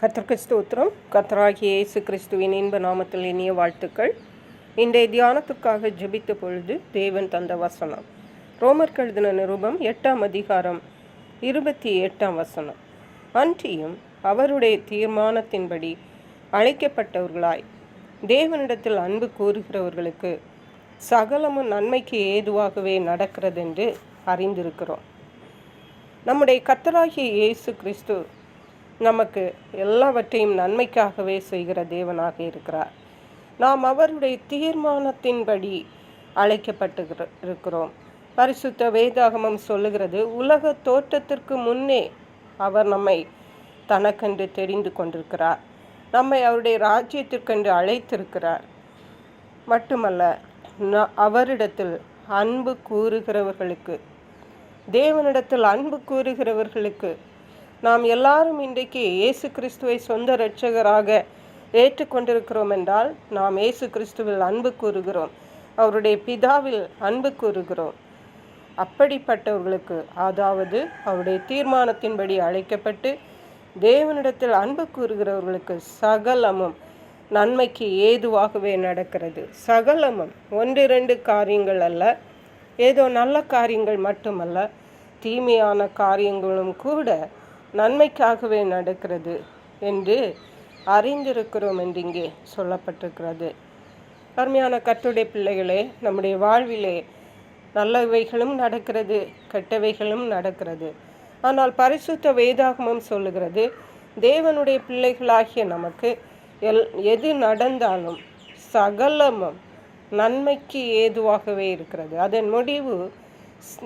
கர்த்தருக்கு ஸ்தோத்திரம். கர்த்தராகிய இயேசு கிறிஸ்துவின் இன்ப நாமத்தில் இனிய வாழ்த்துக்கள். இன்றைய தியானத்துக்காக ஜெபித்த பொழுது தேவன் தந்த வசனம். ரோமர் கழுதின நிருபம் எட்டாம் அதிகாரம் இருபத்தி எட்டாம் வசனம். அன்றியும் அவருடைய தீர்மானத்தின்படி அழைக்கப்பட்டவர்களாய் தேவனிடத்தில் அன்பு கூறுகிறவர்களுக்கு சகலமும் நன்மைக்கு ஏதுவாகவே நடக்கிறதென்று அறிந்திருக்கிறோம். நம்முடைய கத்தராகிய இயேசு கிறிஸ்து நமக்கு எல்லாவற்றையும் நன்மைக்காகவே செய்கிற தேவனாக இருக்கிறார். நாம் அவருடைய தீர்மானத்தின்படி அழைக்கப்பட்டு இருக்கிறோம். பரிசுத்த வேதாகமம் சொல்லுகிறது உலக தோற்றத்திற்கு முன்னே அவர் நம்மை தனக்கென்று தெரிந்து கொண்டிருக்கிறார். நம்மை அவருடைய ராஜ்யத்திற்கென்று அழைத்திருக்கிறார். மட்டுமல்ல அவரிடத்தில் அன்பு கூறுகிறவர்களுக்கு தேவனிடத்தில் அன்பு கூறுகிறவர்களுக்கு நாம் எல்லாரும் இன்றைக்கு இயேசு கிறிஸ்துவை சொந்த இரட்சகராக ஏற்றுக்கொண்டிருக்கிறோம் என்றால் நாம் இயேசு கிறிஸ்துவில் அன்பு கூறுகிறோம். அவருடைய பிதாவில் அன்பு கூறுகிறோம். அப்படிப்பட்டவர்களுக்கு அதாவது அவருடைய தீர்மானத்தின்படி அழைக்கப்பட்டு தேவனிடத்தில் அன்பு கூறுகிறவர்களுக்கு சகலமும் நன்மைக்கு ஏதுவாகவே நடக்கிறது. சகலமும் ஒன்றிரண்டு காரியங்கள் அல்ல. ஏதோ நல்ல காரியங்கள் மட்டுமல்ல. தீமையான காரியங்களும் கூட நன்மைக்காகவே நடக்கிறது என்று அறிந்திருக்கிறோம் என்று இங்கே சொல்லப்பட்டிருக்கிறது. அருமையான கத்துடைய பிள்ளைகளே நம்முடைய வாழ்விலே நல்லவைகளும் நடக்கிறது கெட்டவைகளும் நடக்கிறது. ஆனால் பரிசுத்த வேதாகமம் சொல்லுகிறது தேவனுடைய பிள்ளைகளாகிய நமக்கு எல் எது நடந்தாலும் சகலமும் நன்மைக்கு ஏதுவாகவே இருக்கிறது. அதன் முடிவு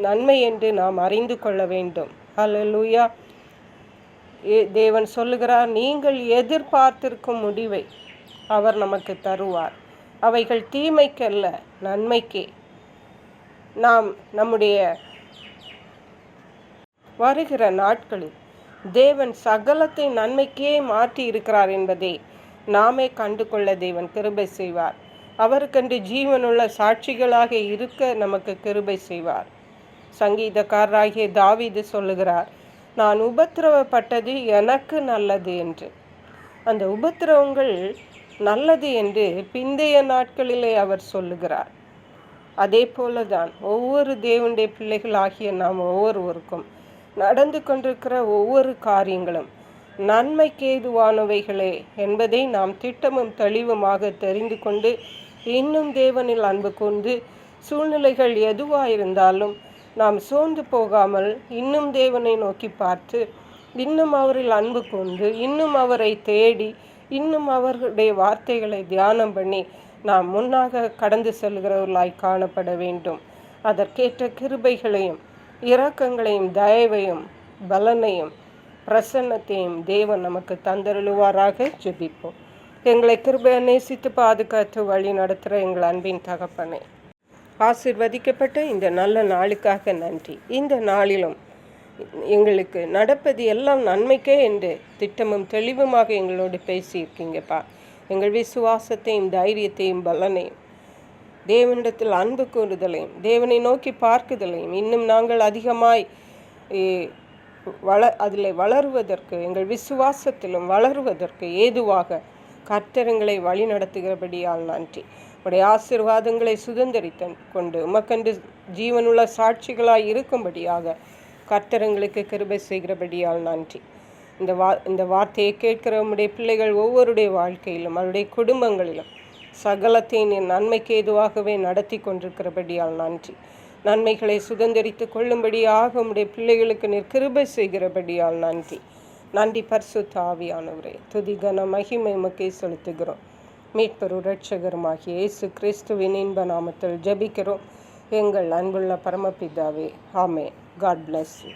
நன்மை என்று நாம் அறிந்து கொள்ள வேண்டும். ஹலலூயா தேவன் சொல்லுகிறார் நீங்கள் எதிர்பார்த்திருக்கும் முடிவை அவர் நமக்கு தருவார். அவைகள் தீமைக்கல்ல நன்மைக்கே. நாம் நம்முடைய வருகிற நாட்களில் தேவன் சகலத்தை நன்மைக்கே மாற்றி இருக்கிறார் என்பதை நாமே கண்டு கொள்ள தேவன் கிருபை செய்வார். அவருக்கென்று ஜீவனுள்ள சாட்சிகளாக இருக்க நமக்கு கிருபை செய்வார். சங்கீதக்காரராகிய தாவிது சொல்லுகிறார் நான் உபத்திரவப்பட்டது எனக்கு நல்லது என்று. அந்த உபத்திரவங்கள் நல்லது என்று பிந்தைய நாட்களிலே அவர் சொல்லுகிறார். அதே போலதான் ஒவ்வொரு தேவனுடைய பிள்ளைகளாகிய நாம் ஒவ்வொருவருக்கும் நடந்து கொண்டிருக்கிற ஒவ்வொரு காரியங்களும் நன்மைக்கு ஏதுவானவைகளே என்பதை நாம் திட்டமும் தெளிவுமாக தெரிந்து கொண்டு இன்னும் தேவனில் அன்பு கொண்டு சூழ்நிலைகள் எதுவாயிருந்தாலும் நாம் சோர்ந்து போகாமல் இன்னும் தேவனை நோக்கி பார்த்து இன்னும் அவரில் அன்பு கொண்டு இன்னும் அவரை தேடி இன்னும் அவர்களுடைய வார்த்தைகளை தியானம் பண்ணி நாம் முன்னாக கடந்து செல்கிறவர்களாய் காணப்பட வேண்டும். அதற்கேற்ற கிருபைகளையும் இரக்கங்களையும் தயவையும் பலனையும் பிரசன்னத்தையும் தேவன் நமக்கு தந்தருளுவாராக. ஜெபிப்போம். எங்களை கிருபையை நேசித்து பாதுகாத்து வழி நடத்துகிற எங்கள் அன்பின் தகப்பனை ஆசிர்வதிக்கப்பட்ட இந்த நல்ல நாளுக்காக நன்றி. இந்த நாளிலும் எங்களுக்கு நடப்பது எல்லாம் நன்மைக்கே என்று திட்டமும் தெளிவுமாக எங்களோடு பேசியிருக்கீங்கப்பா. எங்கள் விசுவாசத்தையும் தைரியத்தையும் பலனையும் தேவனிடத்தில் அன்பு கூறுதலையும் தேவனை நோக்கி பார்க்குதலையும் இன்னும் நாங்கள் அதிகமாய் வள அதில் வளருவதற்கு எங்கள் விசுவாசத்திலும் வளருவதற்கு ஏதுவாக கர்த்தரங்களை வழி நடத்துகிறபடியால் நன்றி. உடைய ஆசிர்வாதங்களை சுதந்திரித்த கொண்டு உமக்கன்று ஜீவனுள்ள சாட்சிகளாய் இருக்கும்படியாக கர்த்தரங்களுக்கு கிருபை செய்கிறபடியால் நன்றி. இந்த வா இந்த வார்த்தையை கேட்கிற பிள்ளைகள் ஒவ்வொருடைய வாழ்க்கையிலும் அவருடைய குடும்பங்களிலும் சகலத்தையும் நன்மைக்கு ஏதுவாகவே நடத்தி கொண்டிருக்கிறபடியால் நன்றி. நன்மைகளை சுதந்திரித்து கொள்ளும்படியாக உடைய பிள்ளைகளுக்கு நீர் கிருபை செய்கிறபடியால் நன்றி. நன்றி பர்சு தாவியானவரே துதி கன மகிமை மக்கை செலுத்துகிறோம். மீட்பரு ரட்சகருமாகிய இயேசு கிறிஸ்துவின் இன்ப நாமத்தில் ஜபிக்கிறோம். எங்கள் அன்புள்ள பரமபிதாவே ஆமே காட் பிளஸ் யூ